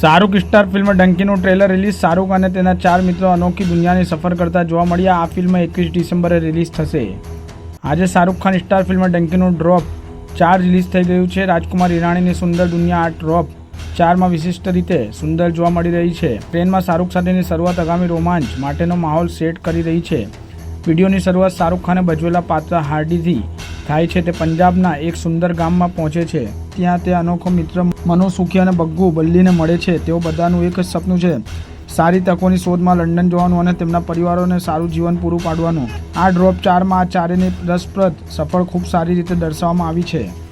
Shahrukh star film ડંકીનું trailer release, Shahrukh અને તેના ચાર મિત્રો અનોખી દુનિયાની સફર કરતા જોવા મળ્યા. આ ફિલ્મ એકવીસ ડિસેમ્બરે રિલીઝ થશે. આજે શાહરૂખ ખાન સ્ટાર ફિલ્મ ડંકીનું ડ્રોપ ચાર રિલીઝ થઈ ગયું છે. રાજકુમાર ઈરાણીની સુંદર દુનિયા આ ડ્રોપ ચારમાં વિશિષ્ટ રીતે સુંદર જોવા મળી રહી છે. ટ્રેનમાં શાહરૂખ સાથેની શરૂઆત આગામી રોમાંચ માટેનો માહોલ સેટ કરી રહી છે. વિડીયોની શરૂઆત શાહરૂખ ખાને ભજવેલા પાત્ર હાર્ડીથી થાય છે તે પંજાબના એક સુંદર ગામમાં પહોંચે છે. ત્યાં તે અનોખો મિત્ર મનોસુખી અને બગ્ગુ બલ્લીને મળે છે. તેઓ બધાનું એક જ સપનું છે. સારી તકોની શોધમાં લંડન જવાનું અને તેમના પરિવારોને સારું જીવન પૂરું પાડવાનું. આ ડ્રોપ ચારમાં આ ચારેની રસપ્રદ સફળ ખૂબ સારી રીતે દર્શાવવામાં આવી છે.